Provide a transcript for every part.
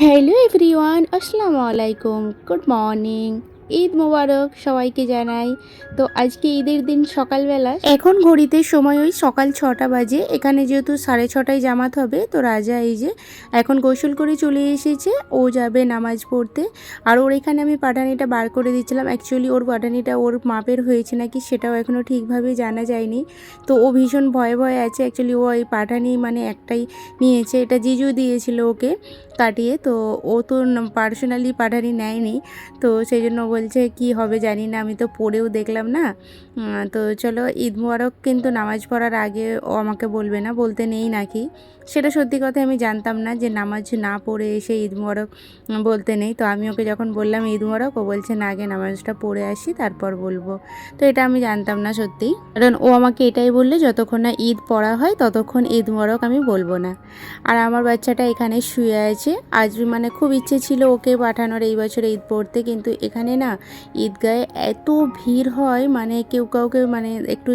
Hello everyone আসসালামু আলাইকুম good morning Eid মোবারক সবাইকে জানাই। তো আজকে ঈদের দিন সকালবেলা এখন ঘড়িতে সময় ওই সকাল ছটা বাজে, এখানে যেহেতু সাড়ে ছটায় জামাত হবে, তো রাজা এই যে এখন গোসল করে চলে এসেছে, ও যাবে নামাজ পড়তে। আর ওর এখানে আমি পাঠানিটা বার করে দিচ্ছিলাম অ্যাকচুয়ালি ওর পাঠানিটা ওর মাপের হয়েছে নাকি সেটাও এখনও ঠিকভাবে জানা যায়নি। তো ও ভীষণ ভয়ে ভয়ে আছে অ্যাকচুয়ালি ও এই পাঠানি মানে একটাই নিয়েছে, এটা জিজু দিয়েছিল ওকে কাটিয়ে, তো ও তো পার্সোনালি পাঠানি নেয়নি, তো সেই জন্য ও বলছে, কি হবে জানি না, আমি তো পড়েও দেখলাম না। তো চলো, ঈদ মুবারক কিন্তু নামাজ পড়ার আগে ও আমাকে বলবে না, বলতে নেই নাকি? সেটা সত্যি কথা আমি জানতাম না যে নামাজ না পড়ে এসে ঈদ মুবারক বলতে নেই। তো আমি ওকে যখন বললাম ঈদ মুবারক, ও বলছে, না আগে নামাজটা পড়ে আসি, তারপর বলব। তো এটা আমি জানতাম না সত্যি। কারণ ও আমাকে এটাই বললে, যতক্ষণ না ঈদ পড়া হয়, ততক্ষণ ঈদ মুবারক আমি বলব না। আর আমার বাচ্চাটা এখানে শুয়ে আছে। আজ মানে খুব ইচ্ছে ছিল ওকে পাঠানোর এই বছর ঈদ পড়তে, কিন্তু এখানে না ঈদগাহে এত ভিড় হয় মানে কেউ কাউকে মানে একটু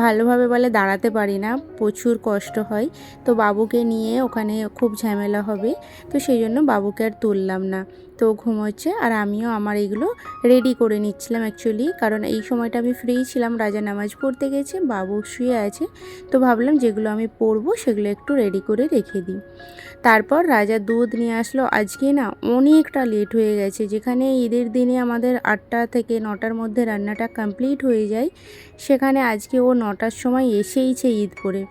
ভালোভাবে বলে দাঁড়াতে পারি না, প্রচুর কষ্ট হয়। তো বাবুকে নিয়ে ওখানে খুব ঝামেলা হবে, তো সেই জন্য বাবুকে আর তুললাম না। তো ঘুমোচ্ছে আর আমিও আমার এইগুলো রেডি করে নিচ্ছিলাম অ্যাকচুয়ালি কারণ এই সময়টা আমি ফ্রি ছিলাম রাজা নামাজ পড়তে গেছে, বাবু শুয়ে আছে, তো ভাবলাম যেগুলো আমি পরবো সেগুলো একটু রেডি করে রেখে দিই। তারপর রাজা দুধ নিয়ে আসলো, আজকে না অনেকটা লেট হয়ে গেছে, যেখানে ঈদের দিনে আমাদের আটটা থেকে নটার মধ্যে রান্নাটা কমপ্লিট হয়ে যায়, সেখানে আজকে ও নটার সময় এসেইছে ঈদ করে।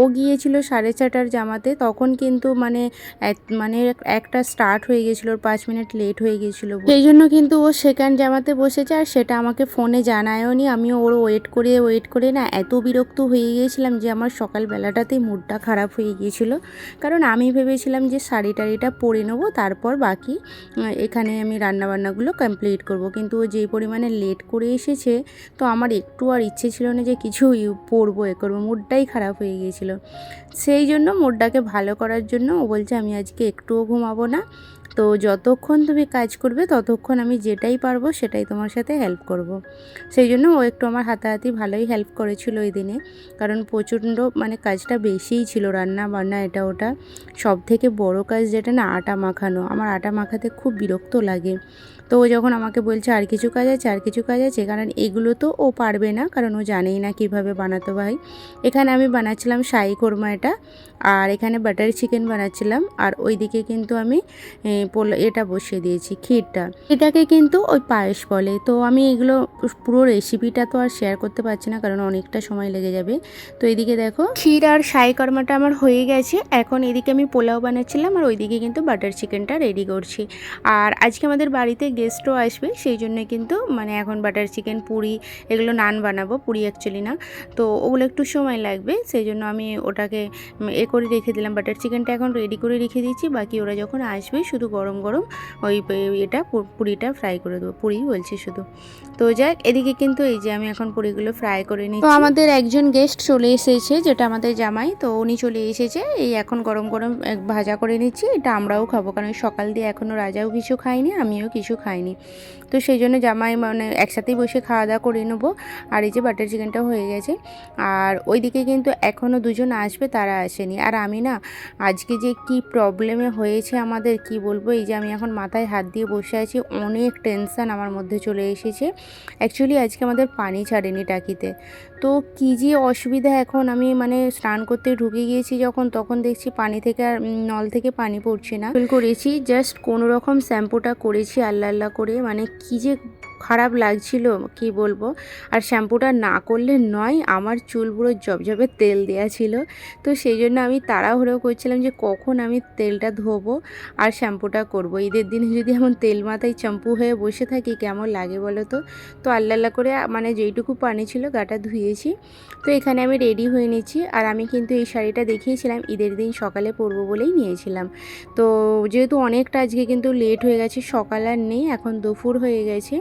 ও গিয়েছিল সাড়ে ছটার জামাতে, তখন কিন্তু মানে মানে একটা স্টার্ট হয়ে গেছিল ওর পাঁচ মিনিট লেট হয়ে গেছিল সেই জন্য কিন্তু ও সেকেন্ড জামাতে বসেছে আর সেটা আমাকে ফোনে জানায়ও নি। আমি ওর ওয়েট করে ওয়েট করে না এত বিরক্ত হয়ে গিয়েছিলাম যে আমার সকালবেলাটাতেই মুডটা খারাপ হয়ে গিয়েছিল। কারণ আমি ভেবেছিলাম যে শাড়ি টাড়িটা পরে নেব, তারপর বাকি এখানে আমি রান্নাবান্নাগুলো কমপ্লিট করব। কিন্তু ও যেই পরিমাণে লেট করে এসেছে, তো আমার একটু আর ইচ্ছে ছিল না যে কিছু পরবো, এ করব, মুডটাই খারাপ হয়ে গিয়েছিল। সেই জন্য মুডটাকে ভালো করার জন্য ও বলছে, আমি আজকে একটুও ঘুমাবো না। তো যতক্ষণ তুমি কাজ করবে, ততক্ষণ আমি যেটাই পারব সেটাই তোমার সাথে হেল্প করব। সেই জন্য ও একটু আমার হাতাহাতি ভালোই হেল্প করেছিল ওই দিনে। কারণ প্রচণ্ড মানে কাজটা বেশিই ছিল, রান্না বান্না এটা ওটা। সব থেকে বড় কাজ যেটা না, আটা মাখানো। আমার আটা মাখাতে খুব বিরক্ত লাগে। তো ও যখন আমাকে বলছে আর কিছু কাজ আছে, আর কিছু কাজ আছে, কারণ এগুলো তো ও পারবে না, কারণ ও জানেই না কীভাবে বানাতে ভাই এখানে আমি বানাচ্ছিলাম শাহি কোরমা এটা, আর এখানে বাটার চিকেন বানাচ্ছিলাম, আর ওইদিকে কিন্তু আমি এটা বসিয়ে দিয়েছি, ক্ষীরটা। এটাকে কিন্তু ওই পায়েস বলে। তো আমি এগুলো পুরো রেসিপিটা তো আর শেয়ার করতে পারছি না, কারণ অনেকটা সময় লেগে যাবে। তো এদিকে দেখো, ক্ষীর আর শাহি কর্মাটা আমার হয়ে গেছে। এখন এদিকে আমি পোলাও বানাচ্ছিলাম, আর ওইদিকে কিন্তু বাটার চিকেনটা রেডি করছি। আর আজকে আমাদের বাড়িতে গেস্টও আসবে, সেই জন্য কিন্তু মানে এখন বাটার চিকেন পুরি এগুলো নান বানাবো, পুরি অ্যাকচুয়ালি না। তো ওগুলো একটু সময় লাগবে, সেই জন্য আমি ওটাকে এ করে রেখে দিলাম। বাটার চিকেনটা এখন রেডি করে রেখে দিচ্ছি বাকি ওরা যখন আসবে শুধু গরম গরম ওই এটা পুরিটা ফ্রাই করে দেবো, পুরি বলছি শুধু। তো যাক, এদিকে কিন্তু এই যে আমি এখন পুরিগুলো ফ্রাই করে নিই তো আমাদের একজন গেস্ট চলে এসেছে, যেটা আমাদের জামাই, তো উনি চলে এসেছে, এই এখন গরম গরম ভাজা করে নিচ্ছি, এটা আমরাও খাব, কারণ সকাল দিয়ে এখনও রাজাও কিছু খাইনি আমিও কিছু খাইনি। তো সেই জন্য জামাই মানে একসাথেই বসে খাওয়া দাওয়া করে নেব। আর এই যে বাটার চিকেনটা হয়ে গেছে। আর ওইদিকে কিন্তু এখনও দুজন আসবে, তারা আসেনি। আর আমি না, আজকে যে কি প্রবলেমে হয়েছে আমাদের, কি বলব? এই যে আমি এখন মাথায় হাত দিয়ে বসে আছি, অনেক টেনশন আমার মধ্যে চলে এসেছে। অ্যাকচুয়ালি আজকে আমাদের পানি ছাড়েনি টাকিতে। তো কী যে অসুবিধা এখন, আমি মানে স্নান করতে ঢুকে গিয়েছি যখন, তখন দেখছি পানি থেকে আর নল থেকে পানি পড়ছে না। করেছি জাস্ট কোনো রকম শ্যাম্পুটা করেছি, আল্লাহ করে মানে কী যে খারাপ লাগছিল, কি বলব? আর শ্যাম্পুটা না করলে নয়, আমার চুল পুরো জবজবে তেল দেওয়া ছিল। তো সেই জন্য আমি তাড়াহুড়ো করছিলাম যে কখন আমি তেলটা ধোবো আর শ্যাম্পুটা করব। ঈদের দিনে যদি এমন তেল মাথায় শ্যাম্পু হয়ে বসে থাকি, কেমন লাগে বলো তো? তো আল্লাহ আল্লাহ করে মানে যেইটুকু পানি ছিল গাটা ধুয়েছি। তো এখানে আমি রেডি হয়ে নিচ্ছি আর আমি কিন্তু এই শাড়িটা দেখিয়েছিলাম, ঈদের দিন সকালে পরবো বলেই নিয়েছিলাম। তো যেহেতু অনেকটা আজকে কিন্তু লেট হয়ে গেছে, সকাল আর নেই, এখন দুপুর হয়ে গেছে।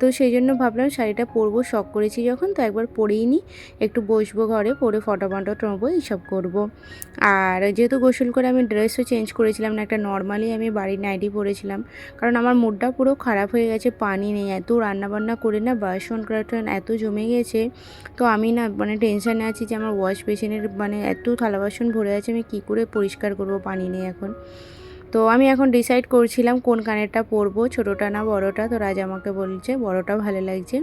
তো সেই জন্য ভাবলাম শাড়িটা পরবো, শখ করেছি যখন, তো একবার পরেই নিই একটু বসবো ঘরে, পরে ফটো ফটো টবো এইসব করব। আর যেহেতু গোসল করে আমি ড্রেসও চেঞ্জ করেছিলাম না, একটা নর্মালি আমি বাড়ির নাইটি পরেছিলাম, কারণ আমার মুডটা পুরো খারাপ হয়ে গেছে, পানি নেই, এত রান্নাবান্না করে না, বাসন কার্টন এত জমে গেছে। তো আমি না মানে টেনশানে আছি যে আমার ওয়াশ বেসিনের মানে এত থালা বাসন ভরে আছে, আমি কী করে পরিষ্কার করব পানি নেই এখন? তো আমি এখন ডিসাইড করছিলাম কোন কানেরটা পরবো ছোটোটা না, বড়টা। তো রাজা আমাকে বলছে, বড়টা ভালো লাগছে।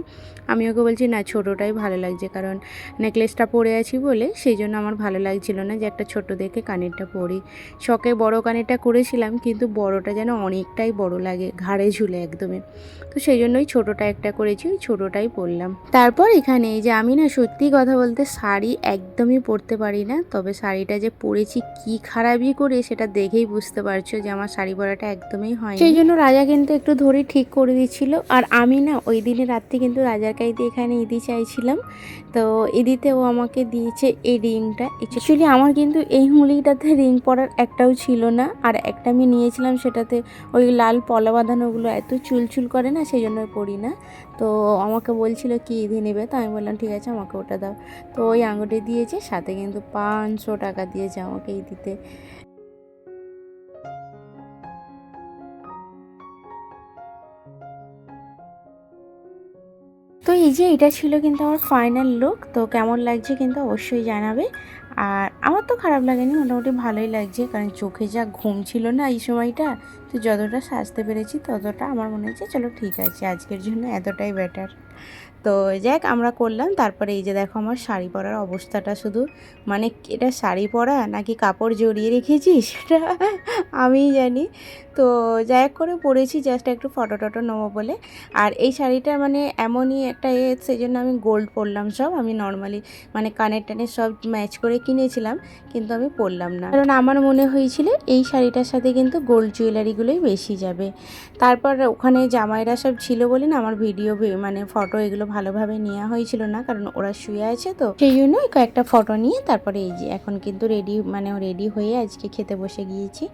আমি ওকে বলছি, না, ছোটোটাই ভালো লাগছে, কারণ নেকলেসটা পরে আছি বলে সেই জন্য আমার ভালো লাগছিল না যে একটা ছোট দেখে কানেরটা পরি। শখে বড় কানেরটা করেছিলাম, কিন্তু বড়টা যেন অনেকটাই বড় লাগে, ঘাড়ে ঝুলে একদমই। তো সেই জন্যই ছোটোটা একটা করেছি, ওই ছোটোটাই পরলাম। তারপর এখানে এই যে আমি না সত্যি কথা বলতে শাড়ি একদমই পরতে পারি না, তবে শাড়িটা যে পরেছি, কি খারাপই করে সেটা দেখেই বুঝতে পারছ যে আমার শাড়ি পরাটা একদমই হয় সেই জন্য রাজা কিন্তু একটু ধরে ঠিক করে দিচ্ছিল আর আমি না, ওই দিনে রাত্রে কিন্তু রাজার কাইতে এখানে ইদি চাইছিলাম। তো ইদিতে ও আমাকে দিয়েছে এই রিংটা। অ্যাকচুয়ালি আমার কিন্তু এই হুলিটাতে রিং পরার একটাও ছিল না। আর একটা আমি নিয়েছিলাম সেটাতে ওই লাল পলা বাঁধানোগুলো এত চুলচুল করে না, সেই জন্য পরি না। তো আমাকে বলছিল, কি ইদি নেবে? তো আমি বললাম, ঠিক আছে, আমাকে ওটা দাও। তো ওই আঙুটি দিয়েছে, সাথে কিন্তু পাঁচশো টাকা দিয়েছে আমাকে ইদিতে। এই যে এটা ছিল কিন্তু আমার ফাইনাল লুক তো কেমন লাগছে কিন্তু অবশ্যই জানাবে। আর আমার তো খারাপ লাগেনি, মোটামুটি ভালোই লাগছে, কারণ চোখে যা ঘুম ছিল না এই সময়টা, তো যতটা সাজতে পেরেছি ততটা আমার মনে হচ্ছে, চলো ঠিক আছে, আজকের জন্য এতটাই বেটার তো যাক, আমরা করলাম। তারপরে এই যে দেখো আমার শাড়ি পরার অবস্থাটা শুধু। মানে এটা শাড়ি পরা নাকি কাপড় জড়িয়ে রেখেছি সেটা আমিই জানি। তো যাই করে পরেছি জাস্ট একটু ফটো টটো নেব বলে। আর এই শাড়িটা মানে এমনই একটা এ সেই জন্য আমি গোল্ড পরলাম সব। আমি নর্মালি মানে কানের টানের সব ম্যাচ করে কিনেছিলাম, কিন্তু আমি পরলাম না। কারণ আমার মনে হয়েছিল এই শাড়িটার সাথে কিন্তু গোল্ড জুয়েলারিগুলোই বেশি যাবে। তারপর ওখানে জামাইরা সব ছিল বলে না আমার ভিডিও মানে ফটো এগুলো ভালোভাবে নেওয়া হয়েছিল না, কারণ ওরা শুয়ে আছে তো। সেই জন্য কয়েকটা ফটো নিয়ে তারপরে এই যে এখন কিন্তু রেডি মানে রেডি হয়ে আজকে খেতে বসে গিয়েছি।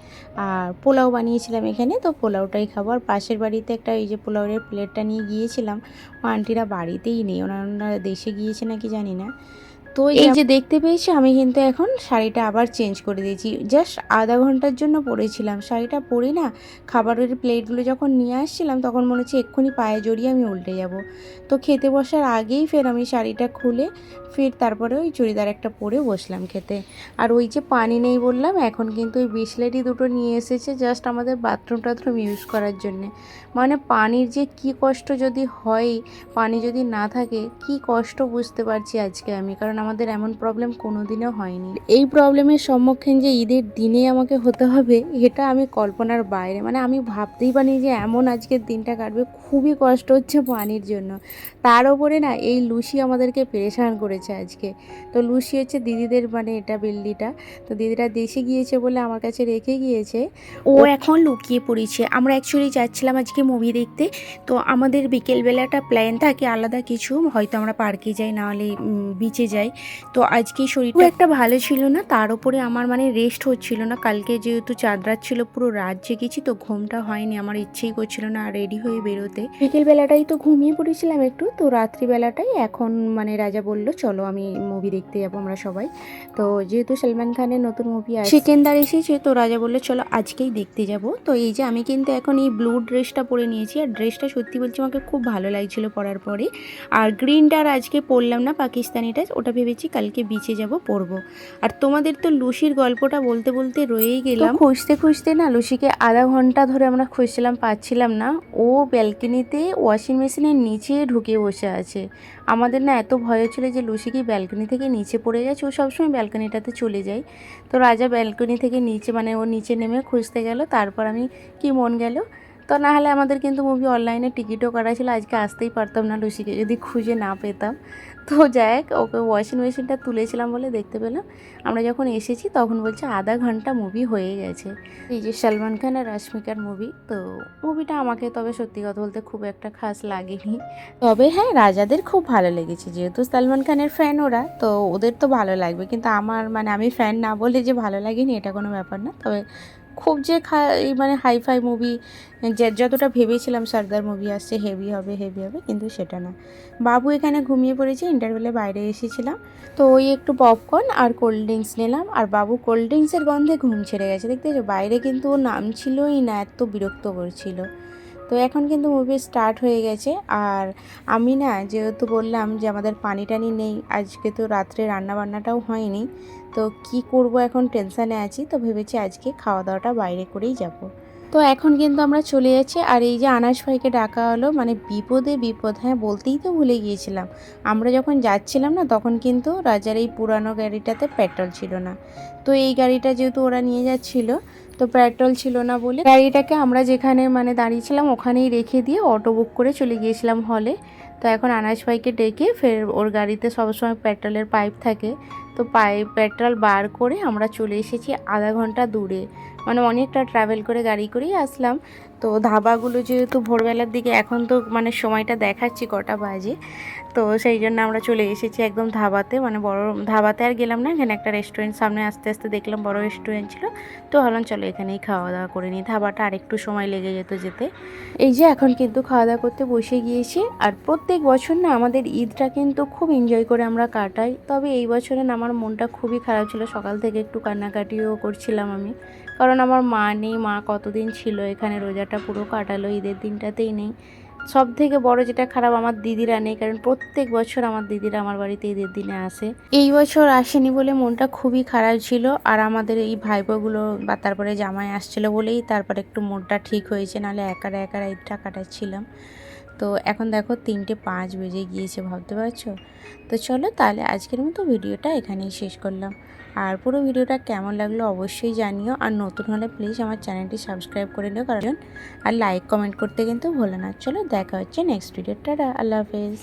আর পোলাও বানিয়েছিলাম এখানে, তো পোলাওটাই খাব। আর পাশের বাড়িতে একটা এই যে পোলাওয়ের প্লেটটা নিয়ে গিয়েছিলাম। ও আন্টিরা বাড়িতেই নেই, ওনারা দেশে গিয়েছে নাকি জানি না। তো এই যে দেখতে পেয়েছি আমি কিন্তু এখন শাড়িটা আবার চেঞ্জ করে দিয়েছি। জাস্ট আধা ঘণ্টার জন্য পরেছিলাম। শাড়িটা পরি না খাবারের প্লেটগুলো যখন নিয়ে আসছিলাম তখন মনে হচ্ছে এক্ষুনি পায়ে জড়িয়ে আমি উল্টে যাব। তো খেতে বসার আগেই ফের আমি শাড়িটা খুলে ফের তারপরে ওই চুড়িদার একটা পরে বসলাম খেতে। আর ওই যে পানি নেই বললাম এখন কিন্তু ওই বিসলেটি দুটো নিয়ে এসেছে জাস্ট আমাদের বাথরুম টাথরুম ইউজ করার জন্যে। মানে পানির যে কি কষ্ট যদি হয় পানি যদি না থাকে কি কষ্ট বুঝতে পারছি আজকে আমি? কারণ আমাদের এমন প্রবলেম কোনো দিনও হয়নি। এই প্রবলেমের সম্মুখীন যে ঈদের দিনে আমাকে হতে হবে এটা আমি কল্পনার বাইরে। মানে আমি ভাবতেই পারি যে এমন আজকের দিনটা কাটবে। খুবই কষ্ট হচ্ছে পানির জন্য। তার ওপরে না এই লুসি আমাদেরকে পেরেশান করেছে আজকে। তো লুসি হচ্ছে দিদিদের মানে এটা বিল্ডিটা। তো দিদিরা দেশে গিয়েছে বলে আমার কাছে রেখে গিয়েছে। ও এখন লুকিয়ে পড়েছে। আমরা অ্যাকচুয়ালি যাচ্ছিলাম আজকে মুভি দেখতে। তো আমাদের বিকেলবেলাটা প্ল্যান থাকে আলাদা কিছু। হয়তো আমরা পার্কে যাই নাহলে বিচে যাই। তো আজকে শরীরটা একটা ভালো ছিল না, তার উপরে আমার মানে রেস্ট হচ্ছিল না। কালকে যেহেতু চাঁদ রাত ছিল, পুরো রাত জেগেছি, তো ঘুমটা হয়নি, আমার ইচ্ছেই করছিল না রেডি হয়ে বেরোতে। বিকেলবেলাটাই তো ঘুমিয়ে পড়েছিলাম একটু, তো রাত্রিবেলাটাই এখন মানে রাজা বলল, চলো আমি মুভি দেখতে যাব আমরা সবাই। তো যেহেতু সলমান খানের নতুন মুভি আছে সেকেন্দার এসেছে, তো রাজা বলল, চলো আজকেই দেখতে যাব। তো এই যে আমি কিন্তু এখন এই ব্লু ড্রেসটা পরে নিয়েছি, আর ড্রেসটা সত্যি বলছি, আমাকে খুব ভালো লাগছিল পরার পরে। আর গ্রিনটা আর আজকে পরলাম না, পাকিস্তানিটা, ওটা ভেবেছি কালকে বিচে যাব পরবো আর তোমাদের তো লুসির গল্পটা বলতে বলতে রয়েই গেলাম। খুঁজতে খুঁজতে না লুসিকে আধা ঘণ্টা ধরে আমরা খুঁজছিলাম পাচ্ছিলাম না। ও ব্যালকনিতে ওয়াশিং মেশিনের নিচে ঢুকে বসে আছে। আমাদের না এত ভয় হচ্ছিল যে লুসি কি ব্যালকনি থেকে নিচে পড়ে গেছে? ও সবসময় ব্যালকনিটাতে চলে যায়। তো রাজা ব্যালকনি থেকে নিচে মানে ও নিচে নেমে খুঁজতে গেল। তারপর আমি কি মন গেল? তো না হলে আমাদের কিন্তু মুভি অনলাইনে টিকিটও করা ছিল আজকে আসতেই পারতাম না লুসিকে, যদি খুঁজে না পেতাম। তো যাই ওকে ওয়াশিং মেশিনটা তুলেছিলাম বলে দেখতে পেলাম। আমরা যখন এসেছি, তখন বলছে আধা ঘণ্টা মুভি হয়ে গেছে। এই যে সলমান খান আর রশ্মিকার মুভি তো মুভিটা আমাকে তবে সত্যি কথা বলতে খুব একটা খাস লাগেনি। তবে হ্যাঁ রাজাদের খুব ভালো লেগেছে। যেহেতু সলমান খানের ফ্যান ওরা, তো ওদের তো ভালো লাগবে। কিন্তু আমার মানে আমি ফ্যান না বলে যে ভালো লাগেনি, এটা কোনো ব্যাপার না। তবে খুব যে মানে হাইফাই মুভি, যে যতটা ভেবেছিলাম সর্দার মুভি আসছে, হেভি হবে হেভি হবে, কিন্তু সেটা না। বাবু এখানে ঘুমিয়ে পড়েছে ইন্টারভেলে বাইরে এসেছিলাম। তো ওই একটু পপকর্ন আর কোল্ড ড্রিঙ্কস নিলাম, আর বাবু কোল্ড ড্রিঙ্কসের গন্ধে ঘুম ছেড়ে গেছে। দেখতে বাইরে কিন্তু ও নামছিলই না, এত বিরক্ত করছিল তো এখন কিন্তু মুভি স্টার্ট হয়ে গেছে, আর আমি না যেহেতু বললাম যে আমাদের পানি টানি নেই, আজকে তো রাত্রে রান্না বান্নাটাও হয়নি তো কি করব এখন টেনশানে আছি, তো ভেবেছি আজকে খাওয়া দাওয়াটা বাইরে করেই যাব। তো এখন কিন্তু আমরা চলে যাচ্ছি আর এই যে আনাস ভাইকে ডাকা হলো মানে বিপদে বিপদ হ্যাঁ বলতেই তো ভুলে গিয়েছিলাম। আমরা যখন যাচ্ছিলাম না, তখন কিন্তু রাজার এই পুরানো গাড়িটাতে পেট্রোল ছিল না। তো এই গাড়িটা যেহেতু ওরা নিয়ে যাচ্ছিল, তো পেট্রোল ছিল না বলে গাড়িটাকে আমরা যেখানে মানে দাঁড়িয়েছিলাম, ওখানেই রেখে দিয়ে অটো বুক করে চলে গিয়েছিলাম হলে তো এখন আনাস ভাইকে ডেকে ফের ওর গাড়িতে সবসময় পেট্রোলের পাইপ থাকে। তো পাইপ পেট্রোল বার করে আমরা চলে এসেছি আধা ঘণ্টা দূরে। মানে অনেকটা ট্রাভেল করে গাড়ি করেই আসলাম। তো ধাবাগুলো যেহেতু ভোরবেলার দিকে, এখন তো মানে সময়টা দেখাচ্ছি কটা বাজে। তো সেই জন্য আমরা চলে এসেছি একদম ধাবাতে মানে বড় ধাবাতে আর গেলাম না, এখানে একটা রেস্টুরেন্ট সামনে আস্তে আস্তে দেখলাম বড় রেস্টুরেন্ট ছিল। তো ভাবলাম চলো এখানেই খাওয়া দাওয়া করে নিই। ধাবাটা আরেকটু সময় লেগে যেত যেতে। এই যে এখন কিন্তু খাওয়া দাওয়া করতে বসে গিয়েছি। আর প্রত্যেক বছর না আমাদের ঈদটা কিন্তু খুব এনজয় করে আমরা কাটাই। তবে এই বছরে না আমার মনটা খুবই খারাপ ছিল। সকাল থেকে একটু কান্নাকাটিও করছিলাম আমি। কারণ আমার মা নেই, মা কতদিন ছিল এখানে, রোজাটা পুরো কাটালো, ঈদের দিনটাতেই নেই। সব থেকে বড় যেটা খারাপ, আমার দিদিরা নেই, কারণ প্রত্যেক বছর আমার দিদিরা আমার বাড়িতে ঈদের দিনে আসে। এই বছর আসেনি বলে মনটা খুবই খারাপ ছিল, আর আমাদের এই ভাইপোগুলো বা তারপরে জামাই আসছিল বলেই তারপরে একটু মনটা ঠিক হয়েছে, নাহলে একারা একারা ঈদটা কাটাচ্ছিলাম তো এখন দেখো তিনটে পাঁচ বেজে গিয়েছে, ভাবতে পারছ? তো চলো তাহলে আজকের মতো ভিডিওটা এখানেই শেষ করলাম। আর পুরো ভিডিওটা কেমন লাগল অবশ্যই জানিও। আর নতুন হলে প্লিজ আমার চ্যানেলটি সাবস্ক্রাইব করে নিও, কারণ আর লাইক কমেন্ট করতে কিন্তু ভুলো না। চলো দেখা হচ্ছে নেক্সট ভিডিওটা আল্লাহ হাফেজ।